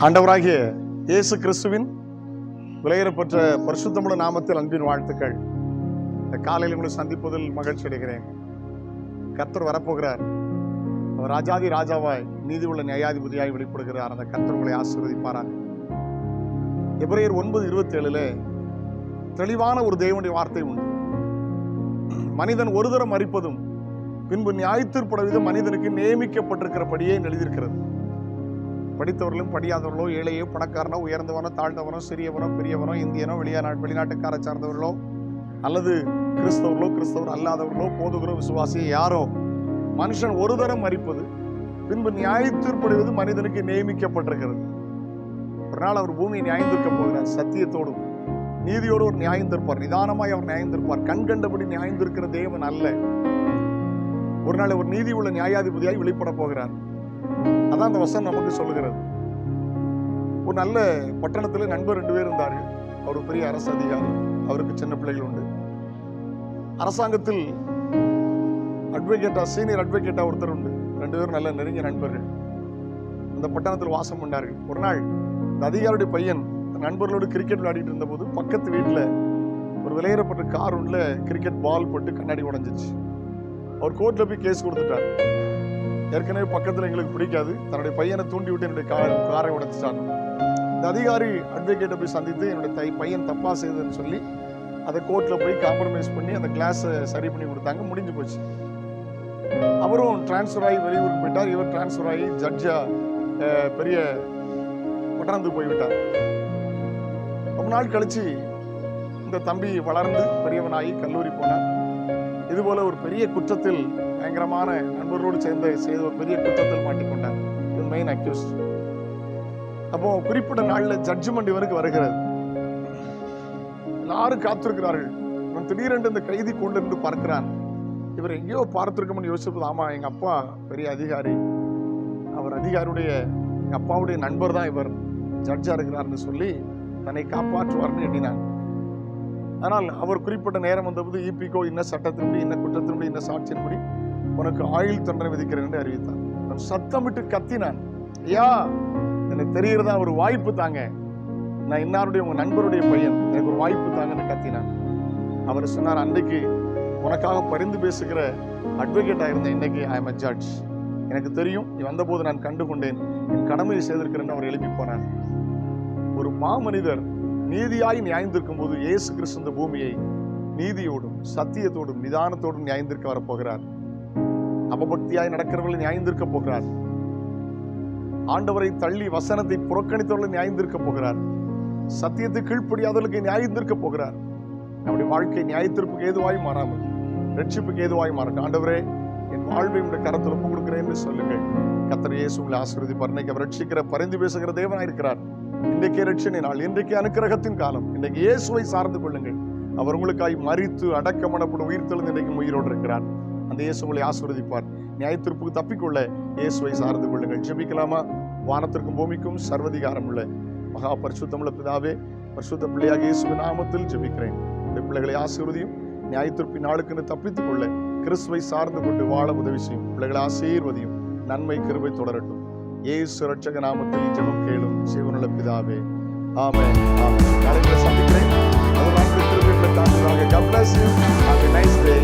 ஆண்டவராகிய இயேசு கிறிஸ்துவின் விலையேறப்பட்ட பரிசுத்தமுள்ள நாமத்தில் அன்பின் வாழ்த்துக்கள். இந்த காலையில் உங்களை சந்திப்பதில் மகிழ்ச்சி அடைகிறேன். கர்த்தர் வரப்போகிறார். அவர் ராஜாதி ராஜாவாய் நீதி உள்ள நியாயாதிபதியாய் வெளிப்படுகிறார். அந்த கர்த்தர் உங்களை ஆசீர்வதிப்பாராக. எபிரேயர் ஒன்பது இருபத்தி ஏழுல தெளிவான ஒரு தேவனுடைய வார்த்தை உண்டு. மனிதன் ஒரு தரம் மறிப்பதும் பின்பு நியாயத்தீர்ப்பட விதம் மனிதனுக்கு நியமிக்கப்பட்டிருக்கிறபடியே எழுதியிருக்கிறது படித்தவர்களும் படியாதவர்களோ ஏழையோ பணக்காரனோ உயர்ந்தவனோ தாழ்ந்தவனோ சிறியவனோ பெரியவனோ இந்தியனோ வெளிநாட்டு வெளிநாட்டுக்கார சார்ந்தவர்களோ அல்லது கிறிஸ்தவர்களோ கிறிஸ்தவர் அல்லாதவர்களோ போதுகிறோ விசுவாசியோ யாரோ மனுஷன் ஒரு தரம் மறிப்பது பின்பு நியாயத்தீர்ப்படுவது மனிதனுக்கு நியமிக்கப்பட்டிருக்கிறது. ஒரு நாள் அவர் பூமியை நியாயந்திருக்க போகிறார் சத்தியத்தோடும் நீதியோடு ஒரு நியாயம் தீர்ப்பார் நிதானமாய் அவர் நியாயம் தீர்ப்பார் கண் கண்டபடி நியாயந்திருக்கிற தேவன் அல்ல. ஒரு நாள் ஒரு நீதி உள்ள நியாயாதிபதியாய் வெளிப்பட போகிறார். அதான் அந்த வசனம் நமக்கு சொல்லுகிறது. ஒரு நல்ல பட்டணத்தில் நண்பர் ரெண்டு பேர் இருந்தார்கள். அவர் பெரிய அரசு அதிகாரி. அவருக்கு சின்ன பிள்ளைகள் உண்டு. அரசாங்கத்தில் அட்வொகேட்டா சீனியர் அட்வொகேட்டா ஒருத்தர் உண்டு. ரெண்டு பேரும் நல்ல நெருங்கிய நண்பர்கள். அந்த பட்டணத்தில் வாசம் பண்ணார்கள். ஒரு நாள் இந்த அதிகாரியுடைய பையன் நண்பர்களோடு கிரிக்கெட் விளையாடிட்டு இருந்தபோது பக்கத்து வீட்டில் ஒரு விளையாடப்பட்ட கார் உள்ள கிரிக்கெட் பால் போட்டு கண்ணாடி உடைஞ்சிச்சு. அவர் கோர்ட்டில் போய் கேஸ் கொடுத்துட்டார். ஏற்கனவே பக்கத்தில் எங்களுக்கு பிடிக்காது. தன்னுடைய பையனை தூண்டி விட்டு என்னுடைய கார் காரை உடைச்சிட்டான் இந்த அதிகாரி அட்வொகேட்டை போய் சந்தித்து என்னுடைய தை பையன் தப்பா செய்ததுன்னு சொல்லி அதை கோர்ட்டில் போய் காம்ப்ரமைஸ் பண்ணி அந்த கிளாஸை சரி பண்ணி கொடுத்தாங்க. முடிஞ்சு போச்சு. அவரும் டிரான்ஸ்ஃபர் ஆகி வெளியூருக்கு போயிட்டார். இவர் டிரான்ஸ்ஃபர் ஆகி ஜட்ஜா பெரிய பட்டணத்துக்கு போய்விட்டார் ரொம்ப நாள் கழிச்சு இந்த தம்பி வளர்ந்து பெரியவனாகி கல்லூரி போனார். இதுபோல ஒரு பெரிய குற்றத்தில் பயங்கரமான நண்பர்களோடு சேர்ந்து செய்த ஒரு பெரிய குற்றத்தில் மாட்டிக்கொண்டார் இது மெயின் அக்யூஸ் அப்போ குறிப்பிட்ட நாள்ல ஜட்ஜ்மெண்ட் இவருக்கு வருகிறது. எல்லாரும் காத்திருக்கிறார்கள். இவன் திடீரென்று இந்த கைதி கொண்டு இருந்து பார்க்கிறான். இவர் எங்கேயோ பார்த்திருக்கோம்னு யோசிப்பது ஆமா எங்க அப்பா பெரிய அதிகாரி. அவர் அதிகாரியுடைய எங்க அப்பாவுடைய நண்பர் தான் இவர். ஜட்ஜா இருக்கிறார்னு சொல்லி தன்னை காப்பாற்றுவார்னு எண்ணினான். ஆனால் அவர் குறிப்பிட்ட நேரம் வந்தபோது இபிகோ இன்ன சட்டத்தின்படி இன்ன குற்றத்தின்படி இன்ன சாட்சியின்படி உனக்கு ஆயுள் தண்டனை விதிக்கிறேன் என்று அறிவித்தார் நான் சத்தமிட்டு கத்தினான். ஐயா எனக்கு தெரிகிறதா ஒரு வாய்ப்பு தாங்க. நான் இன்னாருடைய உங்க நண்பருடைய பையன். எனக்கு ஒரு வாய்ப்பு தாங்கன்னு கத்தினான். அவர் சொன்னார் அன்றைக்கு உனக்காக பரிந்து பேசுகிற அட்வொகேட்டா இருந்தேன் இன்னைக்கு ஐ எம் அ ஜட்ஜ் எனக்கு தெரியும் நீ வந்தபோது நான் கண்டு கொண்டேன் என் கடமையை செய்திருக்கிறேன்னு அவர் எழுப்பி போனார். ஒரு மாமனிதர் நீதியாய் நியாயந்திருக்கும் போது இயேசு கிறிஸ்து இந்த பூமியை நீதியோடும் சத்தியத்தோடும் நிதானத்தோடும் நியாயந்திருக்க வரப்போகிறார் அபபக்தியாய் நடக்கிறவர்களை நியாயந்திருக்க போகிறார். ஆண்டவரை தள்ளி வசனத்தை புறக்கணித்தவர்களை நியாயந்திருக்க போகிறார். சத்தியத்தை கீழ்ப்படியாதவர்களுக்கு நியாயந்திருக்க போகிறார். நம்முடைய வாழ்க்கை நியாயத்திற்புக்கு ஏதுவாய் மாறாமல் ரட்சிப்புக்கு ஏதுவாய் மாறட்டும். ஆண்டவரே என் வாழ்வை உடைய கரத்தில் ஒப்பு கொடுக்கிறேன் என்று சொல்லுங்கள். கத்தர் இயேசு உங்களை ஆசீர்வதிப்பார். இன்னைக்கு அவர் ரட்சிக்கிற பரிந்து பேசுகிற தேவனாக இருக்கிறார். இன்றைக்கே ரட்சணை நாள் இன்றைக்கு அனுக்கிரகத்தின் காலம். இன்றைக்கு இயேசுவை சார்ந்து கொள்ளுங்கள். அவர் உங்களுக்காய் மறித்து அடக்கமனப்படும் உயிர் தெளிந்து இன்றைக்கும் உயிரோடு இருக்கிறார். அந்த இயேசு உங்களை ஆசிர்வதிப்பார். நியாயத்திற்புக்கு தப்பிக்கொள்ள இயேசுவை சார்ந்து கொள்ளுங்கள். ஜெபிக்கலாமா? வானத்திற்கும் பூமிக்கும் சர்வதிகாரம் உள்ள மகா பரிசுத்தமுள்ள பிதாவே பரிசுத்த பிள்ளையாக இயேசு நாமத்தில் ஜெபிக்கிறேன். இந்த பிள்ளைகளை ஆசீர்வதியும் நியாயத்திற்பின் நாளுக்குன்னு தப்பித்துக் கொள்ள கிறிஸ்துவை சார்ந்து கொண்டு வாழ உதவி செய்யும். பிள்ளைகளை ஆசீர்வதியும் நன்மை கிருபை தொடரட்டும். ஏசு ரட்சக நாமத்தில் ஜெபம் கேளும். சிவனுள்ள பிதாவே ஆமே ஆமே நாளைக்கு சந்திக்கிறேன். ஒரு நைஸ் டே